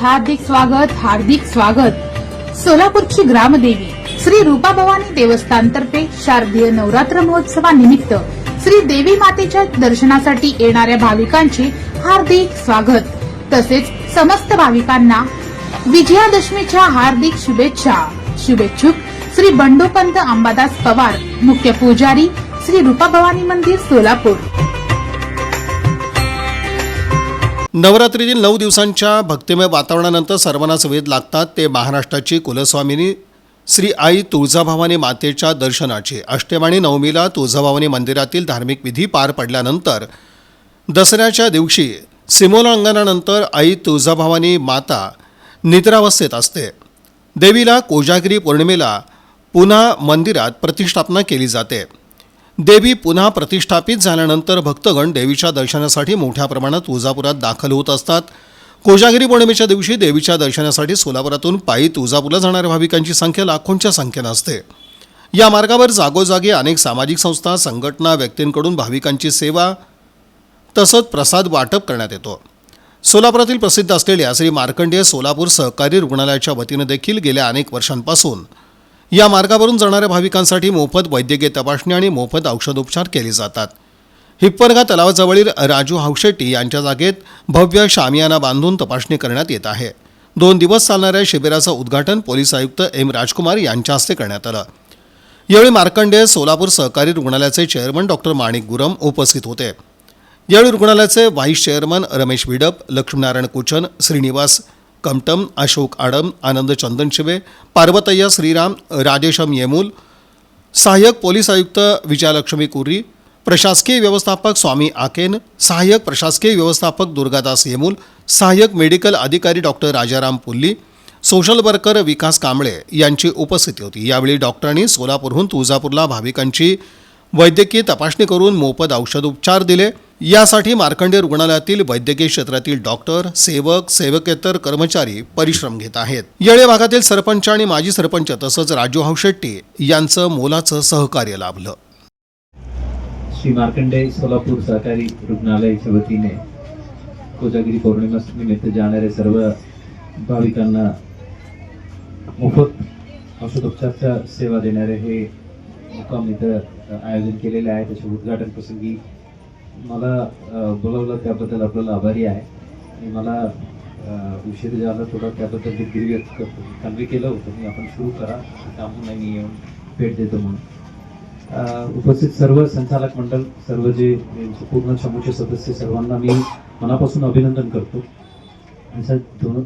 हार्दिक स्वागत हार्दिक स्वागत. सोलापूरची ग्रामदेवी श्री रूपा भवानी देवस्थानतर्फे शारदीय नवरात्र महोत्सवानिमित्त श्री देवी मातेच्या दर्शनासाठी येणाऱ्या भाविकांचे हार्दिक स्वागत. तसेच समस्त भाविकांना विजयादशमीच्या हार्दिक शुभेच्छा. शुभेच्छुक श्री बंडोपंत अंबादास पवार मुख्य पुजारी श्री रूपा भवानी मंदिर सोलापूर. नवरात्रीतील नऊ दिवसांच्या भक्तिमय वातावरणानंतर सर्वांनाच वेध लागतात. ते महाराष्ट्राची कुलस्वामिनी श्री आई तुळजाभवानी मातेच्या दर्शनाची. अष्टम आणि नवमीला तुळजाभवानी मंदिरातील धार्मिक विधी पार पडल्यानंतर दसऱ्याच्या दिवशी सिमोल्लंघनानंतर आई तुळजाभवानी माता निद्रावस्थेत असते. देवीला कोजागिरी पौर्णिमेला पुन्हा मंदिरात प्रतिष्ठापना केली जाते. देवी पुन्हा प्रतिष्ठापित झाल्यानंतर भक्तगण देवीच्या दर्शनासाठी मोठ्या प्रमाणात तुळजापुरात दाखल होत असतात. कोजागिरी पौर्णिमेच्या दिवशी देवीच्या दर्शनासाठी सोलापुरातून पायी तुळजापूरला जाणाऱ्या भाविकांची संख्या लाखोंच्या संख्येनं असते. या मार्गावर जागोजागी अनेक सामाजिक संस्था संघटना व्यक्तींकडून भाविकांची सेवा तसंच प्रसाद वाटप करण्यात येतो. सोलापुरातील प्रसिद्ध असलेल्या श्री मार्कंडेय सोलापूर सहकारी रुग्णालयाच्या वतीनं देखील गेल्या अनेक वर्षांपासून या मार्गावरून जाणाऱ्या भाविकांसाठी मोफत वैद्यकीय तपासणी आणि मोफत औषधोपचार केले जातात. हिप्परगा तलावाजवळील राजू हावशेट्टी यांच्या जागेत भव्य शामियाना बांधून तपासणी करण्यात येत आहे. दोन दिवस चालणाऱ्या शिबिराचं उद्घाटन पोलीस आयुक्त एम राजकुमार यांच्या हस्ते करण्यात आलं. यावेळी मार्कंडेय सोलापूर सहकारी रुग्णालयाचे चेअरमन डॉक्टर माणिक गुरम उपस्थित होते. यावेळी रुग्णालयाचे व्हाईस चेअरमन रमेश विडप लक्ष्मीनारायण कुचन श्रीनिवास कमटम अशोक आडम आनंद चंदनशिवे पार्वतय्या श्रीराम राजेशम येमूल सहाय्यक पोलीस आयुक्त विजयालक्ष्मी कुर्री प्रशासकीय व्यवस्थापक स्वामी आकेन सहाय्यक प्रशासकीय व्यवस्थापक दुर्गादास येमूल सहाय्यक मेडिकल अधिकारी doctor Rajaram Pulli social worker Vikas Kamble यांची उपस्थिती होती. यावेळी डॉक्टरांनी सोलापूरहून तुळजापूरला भाविकांची वैद्यकीय तपासणी करून मोफत औषधोपचार दिले. यासाठी मार्कंडे रुग्णालयातील वैद्यकीय क्षेत्रातील डॉक्टर सेवक सेवकेतर कर्मचारी परिश्रम घेत आहेत. येळे भागातील सरपंच आणि माजी सरपंच तसंच राजू हावशेट्टी यांचं मोलाचं सहकार्य लाभलं. श्री मार्कंडेय सोलापूर सहकारी रुग्णालयाच्या वतीने कोजागिरी पौर्णिमा निमित्त जाणारे सर्व भाविकांना मोफत औषधोपचारच्या सेवा देणारे हे मुक्काम इथं आयोजन केलेले आहे. त्याच्या उद्घाटन प्रसंगी मला बोलावलं त्याबद्दल आपल्याला आभारी आहे. आणि मला उशीर झाला थोडा त्याबद्दल दिलगिरी व्यक्त करतो. काल केलं होतं. मी आपण सुरू करा. थांबून नाही मी येऊन भेट देतो म्हणून. उपस्थित सर्व संचालक मंडळ सर्व जे पूर्ण समूहचे सदस्य सर्वांना मी मनापासून अभिनंदन करतो. असं दोन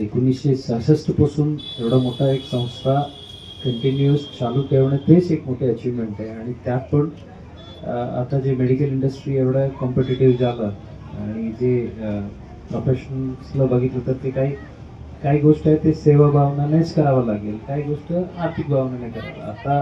एकोणीसशे सहासष्टपासून एवढा मोठा एक संस्था कंटिन्युअस चालू ठेवणे तेच एक मोठे अचिव्हमेंट आहे. आणि त्यात पण आता जे मेडिकल इंडस्ट्री एवढं कॉम्पिटेटिव्ह झालं आणि जे प्रोफेशनल्सला बघितलं तर ते काही काही गोष्ट आहे ते सेवा भावनानेच करावं लागेल. काही गोष्ट आर्थिक भावनाने करावं आता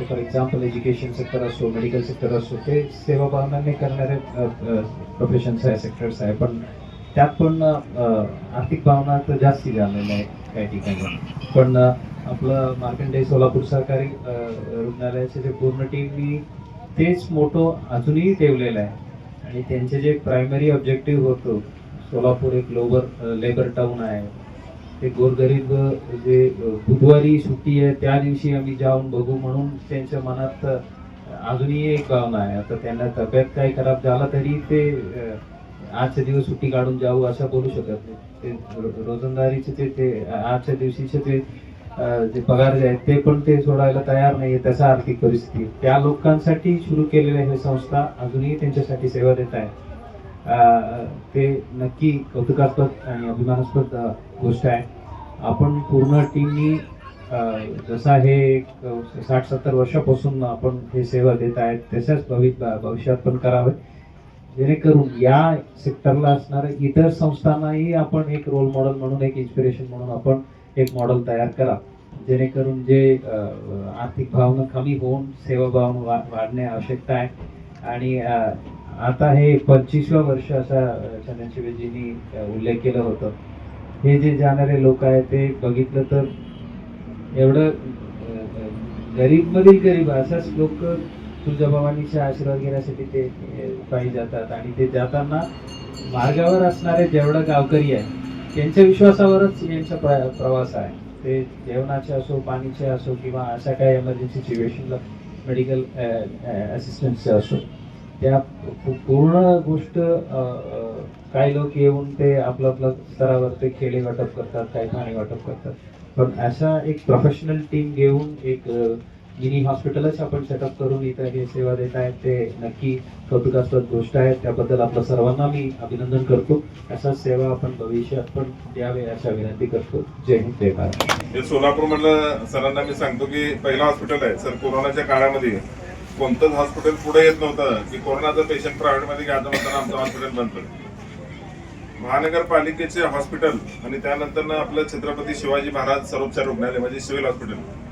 फॉर एक्झाम्पल एज्युकेशन सेक्टर असो मेडिकल सेक्टर असो ते सेवा भावनाने करणारे प्रोफेशन्स आहे सेक्टर्स आहे. पण त्यात पण आर्थिक भावना तर जास्ती झालेल्या आहे काही ठिकाणी. पण आपलं मार्कंडेय सोलापूर सहकारी रुग्णालयाचे जे पूर्ण टीमनी तेच मोठं अजूनही ठेवलेलं आहे. आणि त्यांचे जे प्रायमरी ऑब्जेक्टिव्ह होतं सोलापूर एक लोवर लेबर टाऊन आहे. ते गोरगरीब जे बुधवारी सुट्टी आहे त्या दिवशी आम्ही जाऊन बघू म्हणून त्यांच्या मनात अजूनही एक भावना आहे. आता त्यांना तब्येत काही खराब झाला तरी ते आजच्या दिवस सुट्टी काढून जाऊ असं बोलू शकत नाही. ते रोजंदारीचे ते ते आजच्या दिवशीचे ते जे पगार जे आहेत ते पण ते सोडायला तयार नाही त्याचा आर्थिक परिस्थिती त्या लोकांसाठी सुरू केलेल्या हे संस्था अजूनही त्यांच्यासाठी सेवा देत आहे. ते नक्की कौतुकास्पद आणि अभिमानास्पद गोष्ट आहे. आपण पूर्ण टीमनी जसा हे एक साठ सत्तर वर्षापासून आपण हे सेवा देत आहेत तशाच भवि भविष्यात पण करावे. जेणेकरून या सेक्टरला असणाऱ्या इतर संस्थांनाही आपण एक रोल मॉडेल म्हणून एक इन्स्पिरेशन म्हणून आपण एक मॉडेल तयार करा. जेणेकरून जे आर्थिक भावना कमी होऊन सेवा भावना वा वाढणे आवश्यकता आहे. आणि आता हे पंचवीसव्या वर्ष असा चंदनशिवेजींनी उल्लेख केलं होतं. हे जे जाणारे लोक आहेत ते बघितलं तर एवढं गरीबमधील गरीब असाच लोक तुळजाभवानीचा आशीर्वाद घेण्यासाठी ते अ, पायी जातात. आणि ते जाताना मार्गावर असणारे जेवढं गावकरी आहे त्यांच्या विश्वासावरच यांचा प्र- प्रवास आहे. ते जेवणाचे असो पाणीचे असो किंवा अशा काही एमर्जन्सी सिच्युएशनला मेडिकल असिस्टन्सचे असो. त्या पूर्ण गोष्ट काही लोक येऊन ते आपलं आपलं स्तरावर ते खेळे वाटप करतात काही पाणी वाटप करतात. पण अशा एक प्रोफेशनल टीम घेऊन एक मिनी हॉस्पिटलच आपण सेटअप करून इथं हे सेवा देत आहेत. ते नक्की कौतुकास्पद गोष्ट आहे. त्याबद्दल आपल्या सर्वांना मी अभिनंदन करतो. अशा सेवा आपण भविष्यात पण द्यावे अशा विनंती करतो. जय हिंद जय भारत. हे सोलापूर मधलं सरांना मी सांगतो की पहिलं हॉस्पिटल आहे. सर कोरोनाच्या काळामध्ये कोणतंच हॉस्पिटल पुढे येत नव्हतं की कोरोनाचं पेशंट प्रायव्हेटमध्ये घ्यायचं म्हणताना आमचं हॉस्पिटल बंद पडलं. महानगरपालिकेचे हॉस्पिटल आणि त्यानंतर आपलं छत्रपती शिवाजी महाराज सर्वोपचार रुग्णालय म्हणजे सिव्हिल हॉस्पिटल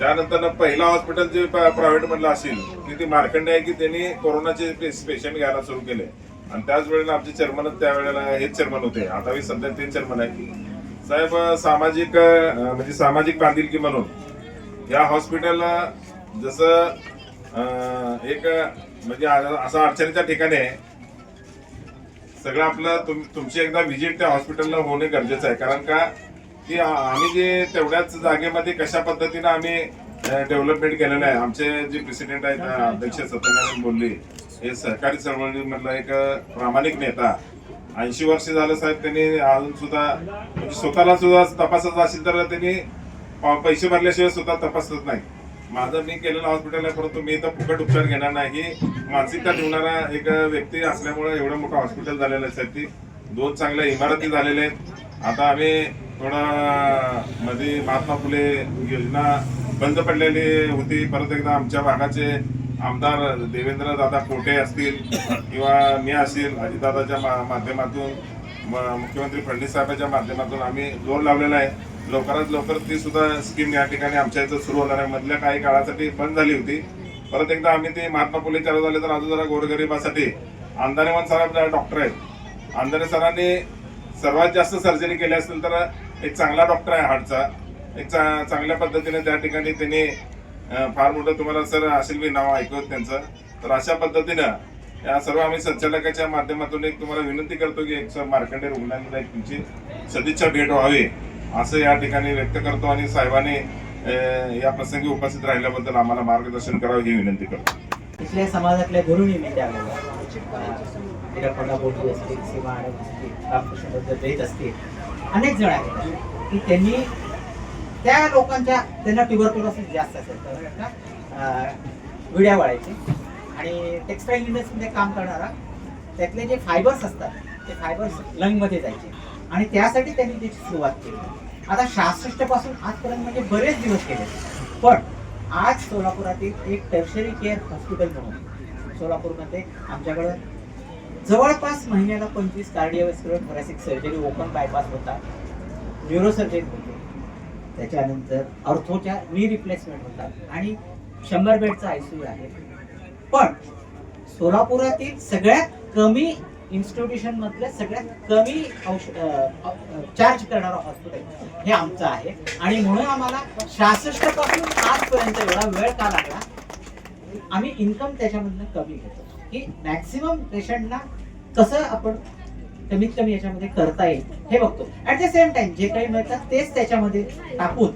त्यानंतर पहिला हॉस्पिटल जे प्रायव्हेट मधलं असेल की ती मार्कंडे आहे की त्यांनी कोरोनाचे पेशंट घ्यायला सुरू केले. आणि त्याच वेळेला आमचे चेअरमन त्यावेळेला हेच चेअरमन होते. आता सध्या ते चेअरमन आहे. साहेब सामाजिक म्हणजे सामाजिक बांधिलकी म्हणून या हॉस्पिटलला जसं एक म्हणजे असं अडचणीच्या ठिकाणी आहे सगळं आपलं तुम तुमची एकदा व्हिजिट त्या हॉस्पिटलला होणे गरजेचं आहे. कारण का की आम्ही जे तेवढ्याच जागेमध्ये कशा पद्धतीनं आम्ही डेव्हलपमेंट केलेलं आहे आमचे जे प्रेसिडेंट आहेत अध्यक्ष सत्यनारायण बोलले हे सहकारी चळवळीमधला एक प्रामाणिक नेता. ऐंशी वर्ष झालं साहेब त्यांनी अजून सुद्धा म्हणजे स्वतःला सुद्धा तपासत असेल तर त्यांनी पैसे भरल्याशिवाय स्वतः तपासत नाही. माझं मी केलेलं हॉस्पिटल आहे परंतु मी इथं फुकट उपचार घेणार नाही. मानसिकता ठेवणारा एक व्यक्ती असल्यामुळे एवढं मोठं हॉस्पिटल झालेलं आहे साहेब ती. दोन चांगल्या इमारती झालेल्या आहेत. आता आम्ही थोडा मध्ये महात्मा फुले योजना बंद पडलेली होती. परत एकदा आमच्या भागाचे आमदार देवेंद्र दादा कोटे असतील किंवा मी असेल अजितदादाच्या मा- माध्यमातून म- मुख्यमंत्री फडणवीस साहेबांच्या माध्यमातून आम्ही जोर लावलेला आहे. लवकरात लवकर ती सुद्धा स्कीम या ठिकाणी आमच्या इथं सुरू होणार आहे. मधल्या काही काळासाठी बंद झाली होती. परत एकदा आम्ही ते महात्मा फुले चालू झाले तर अजून जरा गोरगरिबासाठी अंधारेवन साहेब डॉक्टर आहेत. अंधारे सरांनी सर्वात जास्त सर्जरी केली असेल तर एक चांगला डॉक्टर आहे हार्टचा एक चा- चांगल्या पद्धतीने त्या ठिकाणी त्यांनी फार मोठं तुम्हाला सर असेल मी नाव ऐकवत त्यांचं. तर अशा पद्धतीनं या सर्व आम्ही संचालकाच्या माध्यमातून एक तुम्हाला विनंती करतो की एक मार्कंडे रुग्णालयाला एक तुमची सदिच्छा भेट व्हावी असं या ठिकाणी व्यक्त करतो आणि साहेबांनी या प्रसंगी उपस्थित राहिल्याबद्दल आम्हाला मार्गदर्शन करावं ही विनंती करतो. इथल्या समाजातल्या गुरुनी मी असतील सीमा रामकृष्णबद्दल देत असतील अनेक जण आहेत की त्यांनी त्या लोकांच्या त्यांना ट्युबरक्युलोसिस जास्त असेल तर विड्या वाळायचे आणि टेक्सटाईल इंडस्ट्रीमध्ये काम करणारा त्यातले जे फायबर्स असतात ते फायबर्स लंगमध्ये जायचे. आणि त्यासाठी त्यांनी त्याची सुरुवात केली. आता सहासष्टपासून आजपर्यंत म्हणजे बरेच दिवस केले पण आज सोलापुरातील एक टर्शरी केअर हॉस्पिटल म्हणून सोलापूरमध्ये आमच्याकडं जवळपास महिन्याला पंचवीस cardiovascular thoracic surgery open bypass होता. न्यूरोसर्जरी होते. त्याच्यानंतर ऑर्थोच्या नी रिप्लेसमेंट होतात आणि शंभर बेडचा आयसीयू आहे. पण सोलापुरातील सगळ्यात कमी इन्स्टिट्यूशन मधलं सगळ्यात कमी औष चार्ज करणारं हॉस्पिटल हे आमचं आहे. आणि म्हणून आम्हाला सहासष्टपासून आजपर्यंत एवढा वेळ का लागला? आम्ही इन्कम त्याच्यामधनं कमी घेतो. की मॅक्सिमम पेशंटना कसं आपण कमीत कमी याच्यामध्ये करता येईल हे बघतो. ऍट द सेम टाइम जे काही मिळतात तेच त्याच्यामध्ये टाकून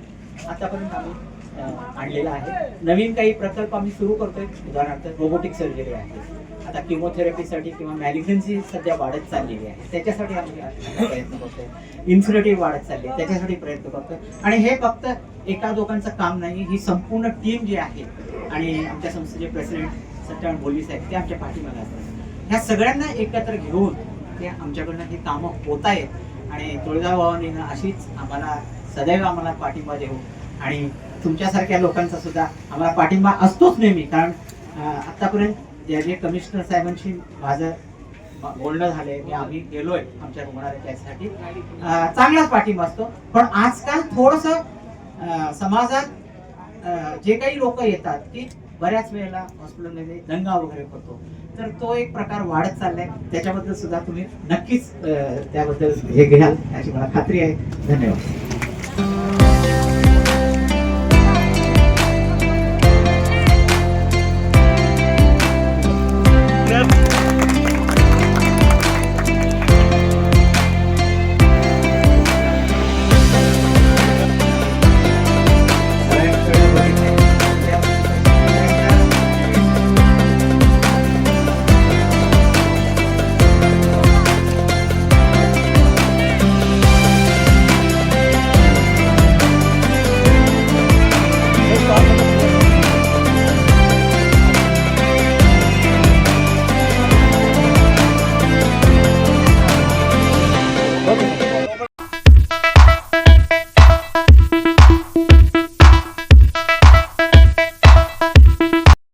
आतापर्यंत आम्ही आणलेला आहे. नवीन काही प्रकल्प आम्ही सुरू करतोय. उदाहरणार्थ रोबोटिक सर्जरी आहे. आता किमोथेरपीसाठी किंवा मॅलिग्नन्सी सध्या वाढत चाललेली आहे. त्याच्यासाठी आम्ही प्रयत्न करतोय. इन्सुलेटिव्ह वाढत चालली आहे. त्याच्यासाठी प्रयत्न करतोय. आणि हे फक्त एका दोघांचं काम नाही ही संपूर्ण टीम जी आहे आणि आमच्या संस्थेचे प्रेसिडेंट सत्यनारायण पोलीस आहेत ते आमच्या पाठीमागे असतात. ह्या सगळ्यांना एकत्र घेऊन ते आमच्याकडनं ही कामं होत आहेत. आणि तुळजा भवानीनं अशीच आम्हाला सदैव आम्हाला पाठिंबा देऊ. आणि तुमच्यासारख्या लोकांचा सुद्धा आम्हाला पाठिंबा असतोच नेहमी. कारण आत्तापर्यंत जे जे कमिशनर साहेबांशी माझं बोलणं झालंय मी आम्ही गेलोय आमच्या रुग्णालयासाठी चांगलाच पाठिंबा असतो. पण आजकाल थोडस समाजात जे काही लोक येतात की बऱ्याच वेळेला हॉस्पिटलमध्ये दंगा वगैरे पडतो तर तो एक प्रकार वाढत चाललाय. त्याच्याबद्दल सुद्धा तुम्ही नक्कीच त्याबद्दल हे घ्याल. याची मला खात्री आहे. धन्यवाद.